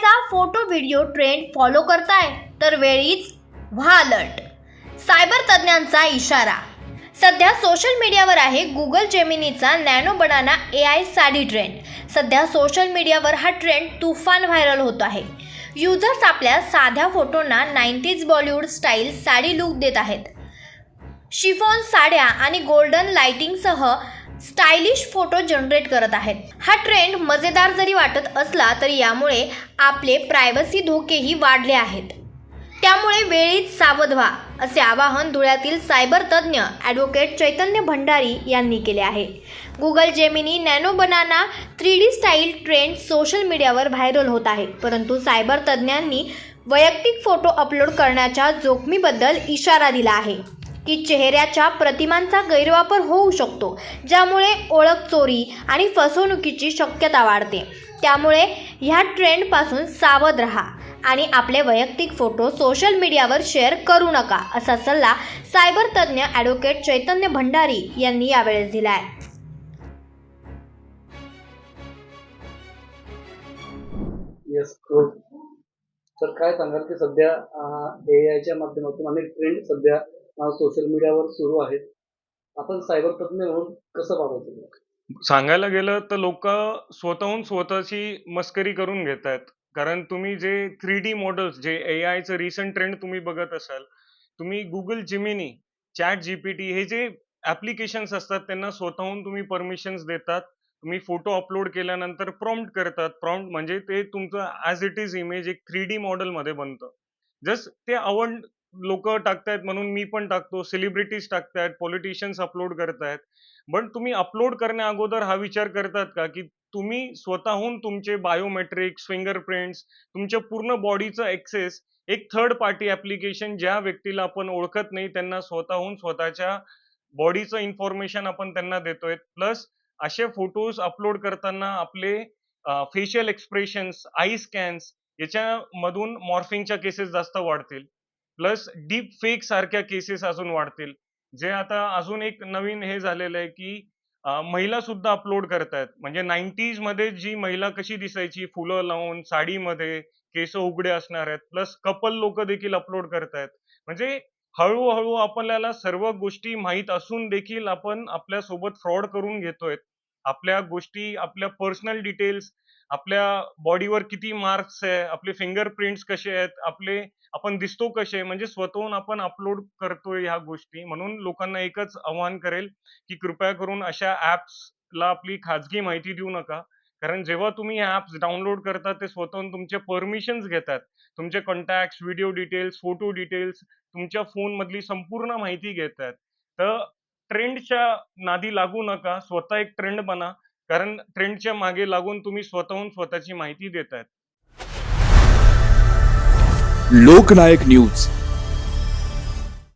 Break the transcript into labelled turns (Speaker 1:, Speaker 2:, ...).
Speaker 1: चेहऱ्याचा photo video trend follow करताय तर वेळीच व्हा अलर्ट. सायबर तज्ज्ञांचा इशारा. सध्या सोशल मीडियावर आहे Google जेमिनीचा nano banana A I sari trend. सध्या सोशल मीडियावर हा ट्रेंड तुफान व्हायरल होत आहे. युजर्स आपल्या साध्या फोटोंना nineties Bollywood style sari look देत आहेत. शिफॉन साड्या आणि गोल्डन लाइटिंगसह स्टायलिश फोटो जनरेट करत आहेत. हा ट्रेंड मजेदार जरी वाटत असला तरी यामुळे आपले प्रायव्हसी धोकेही वाढले आहेत. त्यामुळे वेळीच सावध व्हा असे आवाहन धुळ्यातील सायबर तज्ज्ञ ॲडव्होकेट चैतन्य भंडारी यांनी केले आहे. Google Gemini nano banana three D style trend social मीडियावर व्हायरल होत आहे. परंतु सायबर तज्ज्ञांनी वैयक्तिक फोटो अपलोड करण्याच्या जोखमीबद्दल इशारा दिला आहे. की चेहऱ्याच्या प्रतिमांचा गैरवापर होऊ शकतो ज्यामुळे ओळख चोरी आणि फसवणुकीची शक्यता वाढते. त्यामुळे ह्या ट्रेंडपासून सावध रहा आणि आपले वैयक्तिक फोटो सोशल मीडियावर शेअर करू नका असा सल्ला सायबर तज्ज्ञ ॲडव्होकेट चैतन्य भंडारी यांनी यावेळेस दिला आहे
Speaker 2: येस तर काय सांगाल की सध्या ए आयच्या माध्यमातून अनेक ट्रेंड सध्या सोशल मीडियावर सुरू आहेत. आपण सायबर तज्ञ म्हणून कसं पाहायचं
Speaker 3: सांगायला गेलं तर लोक स्वतःहून स्वतःची मस्करी करून घेत आहेत कारण तुम्ही जे थ्री डी मॉडेल्स जे ए आयचं रिसेंट ट्रेंड तुम्ही बघत असाल तुम्ही गुगल जिमिनी चॅट जीपीटी हे जे ऍप्लिकेशन्स असतात त्यांना स्वतःहून तुम्ही परमिशन्स देतात. तुम्ही फोटो अपलोड केल्यानंतर प्रॉम्प्ट करतात. प्रॉम्प्ट म्हणजे ते तुमचं ऍज इट इज इमेज एक थ्री डी मॉडेल मध्ये बनतं. जस्ट ते आवड लोक टाकतायत म्हणून मी पण टाकतो सेलिब्रिटीज टाकतायत पॉलिटिशियन्स अपलोड करतायत. पण तुम्ही अपलोड करण्या अगोदर हा विचार करतात का की तुम्ही स्वतःहून तुमचे बायोमेट्रिक्स फिंगरप्रिंट्स तुमच्या पूर्ण बॉडीचं एक्सेस एक थर्ड पार्टी ऍप्लिकेशन ज्या व्यक्तीला आपण ओळखत नाही त्यांना स्वतःहून स्वतःच्या बॉडीचं इन्फॉर्मेशन आपण त्यांना देतोय. प्लस असे फोटोज अपलोड करताना आपले फेशियल एक्सप्रेशन्स आय स्कॅन्स याच्यामधून मॉर्फिंगच्या केसेस जास्त वाढतील. प्लस डीप फेक सारख्या केसेस अजून वाढतील. जे आता अजून एक नवीन हे झालेलं आहे की महिला सुद्धा अपलोड करतायत. म्हणजे नाईन्टीजमध्ये जी महिला कशी दिसायची फुलं लावून साडीमध्ये केस उघडे असणार आहेत प्लस कपल लोक देखील अपलोड करतायत. म्हणजे हळूहळू आपल्याला सर्व गोष्टी माहीत असून देखील आपण आपल्यासोबत फ्रॉड करून घेतोय आपल्या गोष्टी आपल्या पर्सनल डिटेल्स आपल्या बॉडीवर किती मार्क्स आहे आपले फिंगरप्रिंट्स कसे आहेत आपले आपण दिसतो कसे म्हणजे स्वतःहून आपण अपलोड करतोय ह्या गोष्टी. म्हणून लोकांना एकच आव्हान करेल की कृपया करून अशा ऍप्सला आपली खाजगी माहिती देऊ नका. कारण जेव्हा तुम्ही ह्या ऍप्स डाउनलोड करता ते स्वतःहून तुमचे परमिशन्स घेतात. तुमचे contact video details photo details तुमच्या फोनमधली संपूर्ण माहिती घेतात. तर ट्रेंडच्या नादी लागू नका स्वतः एक ट्रेंड बना कारण ट्रेंडच्या मागे लागून तुम्ही स्वतःहून स्वतःची माहिती देतायत.
Speaker 4: लोकनायक न्यूज.